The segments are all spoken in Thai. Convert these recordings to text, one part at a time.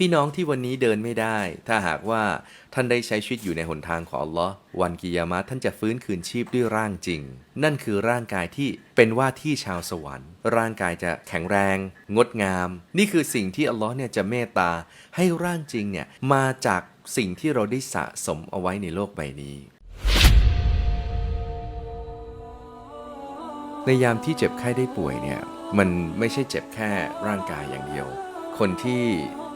พี่น้องที่วันนี้เดินไม่ได้ ถ้าหากว่าท่านได้ใช้ชีวิตอยู่ในหนทางของอัลลอฮ์วันกิยามะท่านจะฟื้นคืนชีพด้วยร่างจริง นั่นคือร่างกายที่เป็นว่าที่ชาวสวรรค์ ร่างกายจะแข็งแรง งดงาม นี่คือสิ่งที่อัลลอฮ์เนี่ยจะเมตตาให้ร่างจริงเนี่ยมาจากสิ่งที่เราได้สะสมเอาไว้ในโลกใบนี้ ในยามที่เจ็บไข้ได้ป่วยเนี่ยมันไม่ใช่เจ็บแค่ร่างกายอย่างเดียว คนที่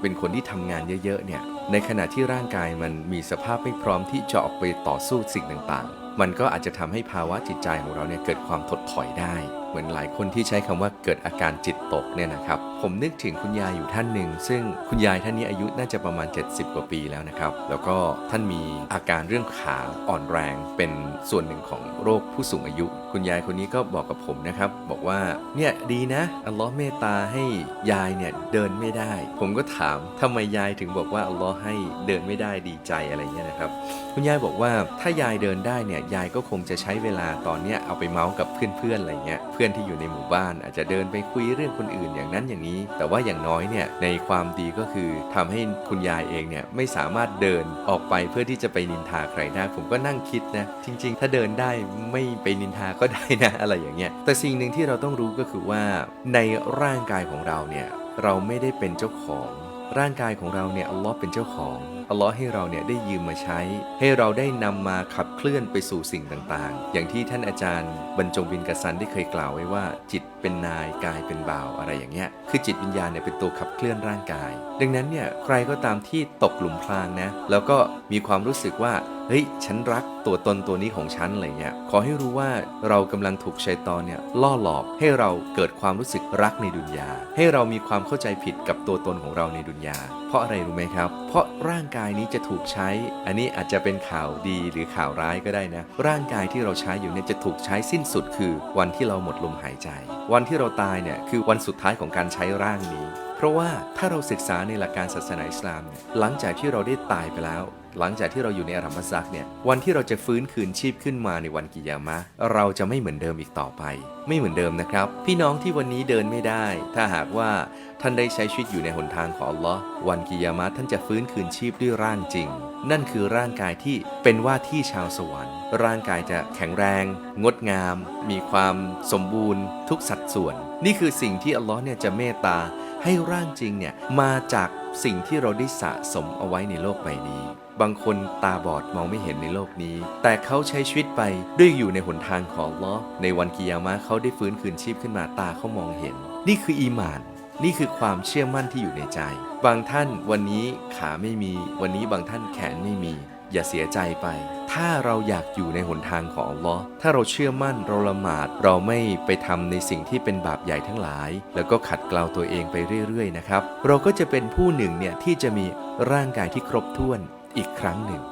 เป็นคนที่ทำงานเยอะๆเนี่ยในขณะที่ร่างกายมันมีสภาพไม่พร้อมที่จะออกไปต่อสู้สิ่งต่างๆ มันก็อาจจะทำให้ภาวะจิตใจของเราเนี่ยเกิดความถดถอยได้ เหมือนหลายคนที่ใช้คำว่าเกิดอาการจิตตกเนี่ยนะครับ ผมนึกถึงคุณยายอยู่ท่านหนึ่ง ซึ่งคุณยายท่านนี้อายุน่าจะประมาณ 70 กว่าปีแล้วนะครับ แล้วก็ท่านมีอาการเรื่องขาอ่อนแรงเป็นส่วนหนึ่งของโรคผู้สูงอายุ คุณยายคนนี้ก็บอกกับผมนะครับ บอกว่าเนี่ยดีนะอัลลอฮ์เมตตาให้ยายเนี่ยเดินไม่ได้ ผมก็ถามทำไมยายถึงบอกว่าอัลลอฮ์ให้เดินไม่ได้ดีใจอะไรเงี้ยนะครับคุณยายบอกว่าถ้ายายเดินได้เนี่ยยายก็คงจะใช้เวลาตอนเนี้ยเอาไปเมาส์กับเพื่อนๆอะไรเงี้ยพื่อนที่อยู่ในหมู่บ้านอาจจะเดินไปคุยเรื่องคนอื่นอย่างนั้นอย่างนี้ แต่ว่าอย่างน้อยเนี่ยในความดีก็คือทำให้คุณยายเองเนี่ยไม่สามารถเดินออกไปเพื่อที่จะไปนินทาใครได้ผมก็นั่งคิดนะจริง ๆ ถ้าเดินได้ไม่ไปนินทาก็ได้นะอะไรอย่างเงี้ยแต่สิ่งหนึ่งที่เราต้องรู้ก็คือว่าในร่างกายของเราเนี่ยเราไม่ได้เป็นเจ้าของร่างกายของเราเนี่ยอัลลอฮ์เป็นเจ้าของ อัลลอฮ์ให้เราเนี่ยได้ยืมมาใช้ ให้เราได้นำมาขับเคลื่อนไปสู่สิ่งต่างๆ อย่างที่ท่านอาจารย์บรรจงบินกสันได้เคยกล่าวไว้ว่า จิตเป็นนายกายเป็นบ่าวอะไรอย่างเงี้ยคือจิตวิญญาณเนี่ยเป็นตัวขับเคลื่อนร่างกาย ดังนั้นเนี่ยใครก็ตามที่ตกหลุมพรางนะแล้วก็มีความรู้สึกว่า เฮ้ยฉันรักตัวตนตัวนี้ของฉันอะไรเงี้ยขอให้รู้ว่าเรากำลังถูกชัยตอนเนี่ยล่อหลอกให้เราเกิดความรู้สึกรักในดุนยา ให้เรามีความเข้าใจผิดกับตัวตนของเราในดุนยา เพราะอะไรรู้ไหมครับ เพราะร่างกายนี้จะถูกใช้ อันนี้อาจจะเป็นข่าวดีหรือข่าวร้ายก็ได้นะ ร่างกายที่เราใช้อยู่เนี่ยจะถูกใช้สิ้นสุดคือ วันที่เราหมดลมหายใจ วันที่เราตายเนี่ยคือวันสุดท้ายของการใช้ร่างนี้ เพราะว่าถ้าเราศึกษาในหลักการศาสนาอิสลามเนี่ยหลังจากที่เราได้ตายไปแล้ว หลังจากที่เราอยู่ในอารัมซักเนี่ยวันที่เราจะฟื้นคืนชีพขึ้นมาในวันกิยามะ เราจะไม่เหมือนเดิมอีกต่อไป ไม่เหมือนเดิมนะครับ พี่น้องที่วันนี้เดินไม่ได้ ถ้าหากว่าท่านได้ใช้ชีวิตอยู่ในหนทางของอัลลอฮ์วันกิยามะท่านจะฟื้นคืนชีพด้วยร่างจริง นั่นคือร่างกายที่เป็นว่าที่ชาวสวรรค์ ร่างกายจะแข็งแรง งดงาม มีความสมบูรณ์ ทุกสัดส่วน นี่คือสิ่งที่อัลลอฮ์เนี่ยจะเมตตา ให้ร่างจริงเนี่ยมาจากสิ่งที่เราได้สะสมเอาไว้ในโลกใบนี้ บางคนตาบอดมองไม่เห็นในโลกนี้ แต่เขาใช้ชีวิตไปด้วยอยู่ในหนทางของลลอในวันกิยามะเขาได้ฟื้นคืนชีพขึ้นมาตาเขามองเห็น นี่คืออีมานนี่คือความเชื่อมั่นที่อยู่ในใจ บางท่านวันนี้ขาไม่มี วันนี้บางท่านแขนไม่มี อย่าเสียใจไป ถ้าเราอยากอยู่ในหนทางของอัลลอฮ์ถ้าเราเชื่อมั่นเราละหมาด เราไม่ไปทำในสิ่งที่เป็นบาปใหญ่ทั้งหลาย แล้วก็ขัดเกลาตัวเองไปเรื่อยๆนะครับ เราก็จะเป็นผู้หนึ่งเนี่ยที่จะมีร่างกายที่ครบถ้วนอีกครั้งหนึ่ง